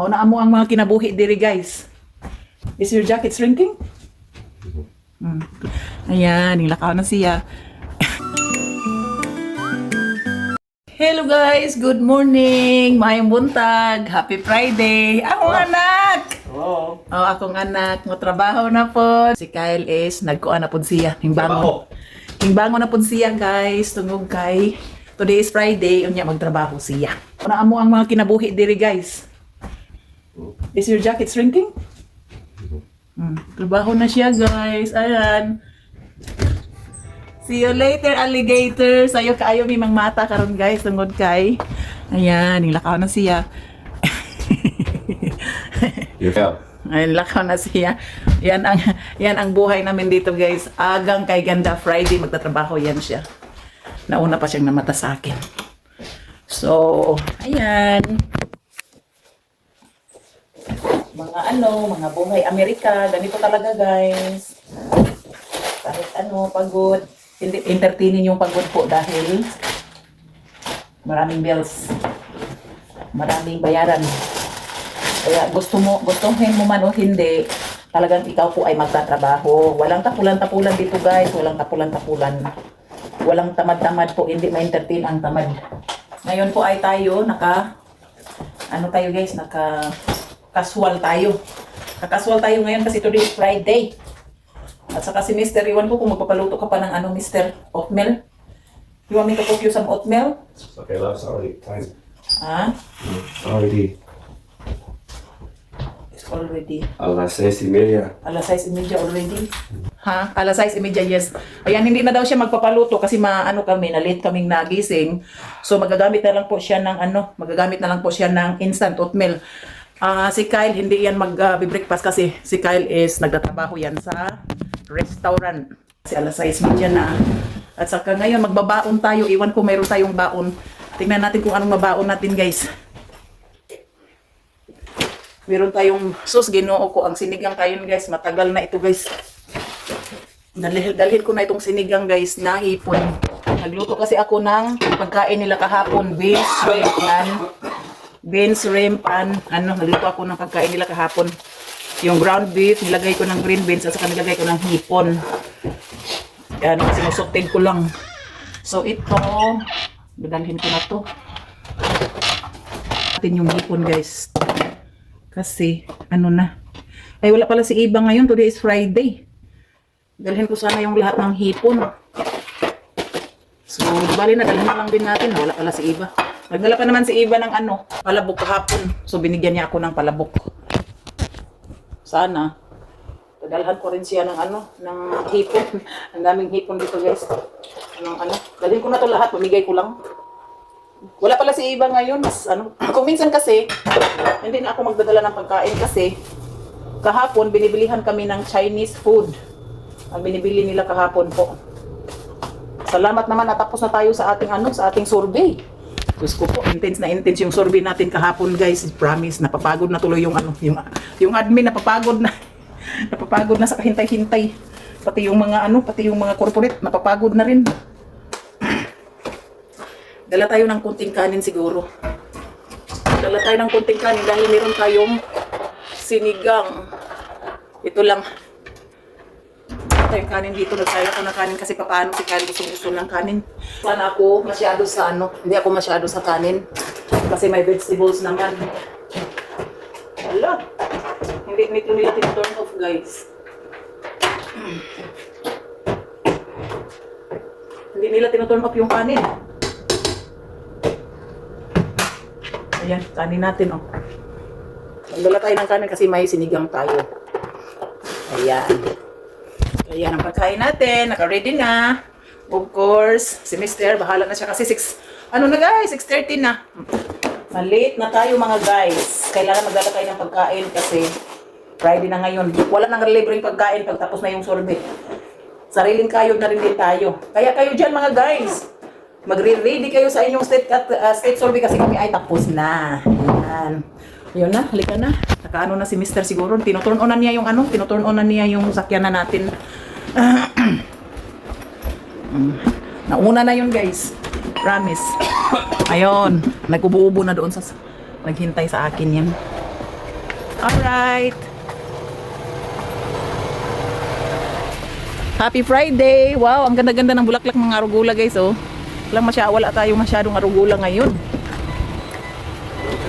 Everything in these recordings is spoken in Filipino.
Mauna amo ang mga kinabuhi diri guys. Is your jacket shrinking? Hmm. Ayan, nilakaw na siya. Hello guys, good morning. Mayong buntag. Happy Friday. Akong anak. Oo. Oh, akong anak, mo trabaho na po. Si Kyle is nagkuan na po siya. Hingbangon. Hingbangon na po siya, guys. Tungog kay Today is Friday, unya magtrabaho siya. Una amo ang mga kinabuhi diri, guys. Is your jacket shrinking? Hmm, trabaho na siya, guys. Ayan. See you later, alligator. Sayo kaayo mi mang mata karon guys, tungod kay. Ayan, nilakaw na siya. You fell. Ay, lakaw na siya. Yan ang, yan ang buhay namin dito, guys. Agang kay Ganda Friday, magtatrabaho yan siya. Nauna pa siyang namata sa akin. So, ayan. Mga ano, mga buhay Amerika. Ganito talaga, guys. Kahit ano, pagod. Hindi entertaining yung pagod po dahil maraming bills. Maraming bayaran. Kaya gusto mo, gustuhin mo man o hindi, talagang ikaw po ay magtatrabaho. Walang tapulan-tapulan dito guys, walang tapulan-tapulan. Walang tamad-tamad po, hindi ma-entertain ang tamad. Ngayon po ay tayo, naka, ano tayo guys, naka, casual tayo. Kakasual tayo ngayon kasi today is Friday. At saka si Mr. Iwan ko kung magpapaluto ka pa ng ano, Mr. Oatmeal. You want me to cook you some oatmeal? Okay, love, sorry. Time. Ha? Already. It's already A las seis y media. Alas 6.30 already? Ha? Alas 6.30, yes. Ayan, hindi na daw siya magpapaluto kasi maano kami, na late kaming nagising. So, magagamit na lang po siya ng ano, magagamit na lang po siya ng instant oatmeal. Ah, si Kyle, hindi yan mag-breakfast kasi si Kyle is nagtatrabaho yan sa restaurant. Kasi alas 6.30 na. At saka ngayon, magbabaon tayo. Iwan ko mayroon tayong baon. Tingnan natin kung anong mabaon natin, guys. Meron tayong sus ginoo ko ang sinigang kayon guys. Matagal na ito guys. Dalhin, dalhin ko na itong sinigang guys na hipon. Nagluto kasi ako ng pagkain nila kahapon. Shrimp, and beans, shrimp, and ano, nagluto ako ng pagkain nila kahapon. Yung ground beef, nilagay ko ng green beans at saka nilagay ko ng hipon. Yan, sinusuktin ko lang. So ito, dadalhin ko na to. Natin yung hipon guys. Kasi, ano na. Ay, wala pala si Iba ngayon. Today is Friday. Dalhin ko sana yung lahat ng hipon. So, bali na, dalhin lang din natin. Wala pala si Iba. Nagdala pa naman si Iba ng ano, palabok kahapon. So, binigyan niya ako ng palabok. Sana. Dadalhan ko rin siya ng ano, ng hipon. Ang daming hipon dito, guys. Ng ano, dalhin ko na to lahat. Pamigay ko lang. Wala pala si Iba ngayon. Mas, ano, kung minsan kasi, hindi na ako magdadala ng pagkain kasi kahapon binibilihan kami ng Chinese food. Ang binibili nila kahapon po. Salamat naman natapos na tayo sa ating ano, sa ating survey. Diyos ko po, intense na intense yung survey natin kahapon guys. Promise, napapagod na tuloy yung ano, yung, yung admin napapagod na. napapagod na sa kahintay-hintay. Pati yung mga ano, pati yung mga corporate, napapagod na rin. Dala tayo ng kunting kanin siguro. Dala tayo ng kunting kanin dahil meron tayong sinigang. Ito lang. Ito yung kanin dito. Nagsaya ko ng kanin kasi papaano si Kyle gusto gusto ng kanin. Sana ako masyado sa ano. Hindi ako masyado sa kanin. Kasi may vegetables naman. Wala. Hindi nito nila turn off guys. Hindi nila tinuturn off yung kanin. Ayan, kanin natin, oh. Magdala tayo ng kanin kasi may sinigang tayo. Ayan. Ayan ang pagkain natin. Naka-ready na. Of course, si Mister, bahala na siya kasi 6, ano na guys, 6.30 na. Malate na tayo mga guys. Kailangan magdala tayo ng pagkain kasi Friday na ngayon. Wala nang libreng pagkain pagtapos na yung sorbet. Sariling kayod na rin din tayo. Kaya kayo dyan mga guys, magre-ready kayo sa inyong state, at, uh, state survey kasi kami ay tapos na. Ayan. Yun na, halika na. Nakaano na si Mr. siguro. Tinuturn on na niya yung ano, tinuturn on na niya yung sakyan na natin. Nauna na yun guys. Promise. Ayun. Nagkubuubo na doon sa... Naghintay sa akin yan. Alright. Happy Friday! Wow, ang ganda-ganda ng bulaklak mga arugula guys, oh. Walang masya, wala tayo masyadong arugula ngayon.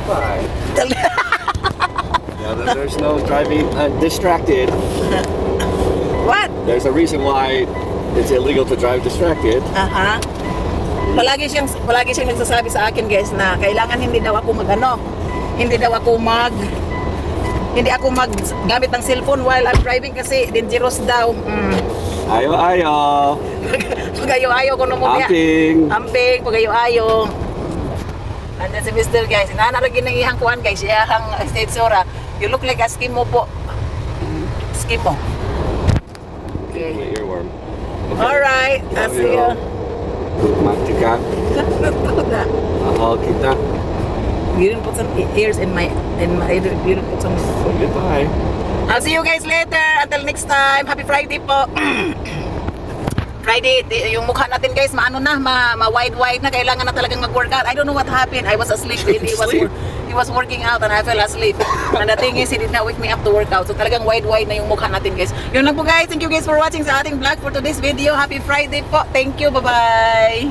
Goodbye. Yeah, there- there's no driving undistracted. What? There's a reason why it's illegal to drive distracted. Aha. Palagi siyang palagi siyang nagsasabi sa akin guys na kailangan hindi daw ako magano. Hindi daw ako mag hindi ako mag gamit ng cellphone while I'm driving kasi dangerous daw. Mm. Ayo, ayo. Pagayo-ayo ko nung. Amping. Amping, pagayo-ayo. Andan si Mr. guys. Nanaragin ng ihang kuhan guys. Iyahang state sura. You look like a skimo po. Skimo. Okay. My earworm. Alright. I'll see you. Matika. Mahal kita. You didn't put some ears in my in my you didn't put some So goodbye. I'll see you guys later. Until next time. Happy Friday po. Friday, di- yung mukha natin guys, maano na, ma, ma wide wide na kailangan na talagang mag-workout. I don't know what happened. I was asleep. He, he was he was working out and I fell asleep. And the thing is, he did not wake me up to work out. So talagang wide wide na yung mukha natin guys. Yun lang po guys. Thank you guys for watching sa ating vlog for today's video. Happy Friday po. Thank you. Bye-bye.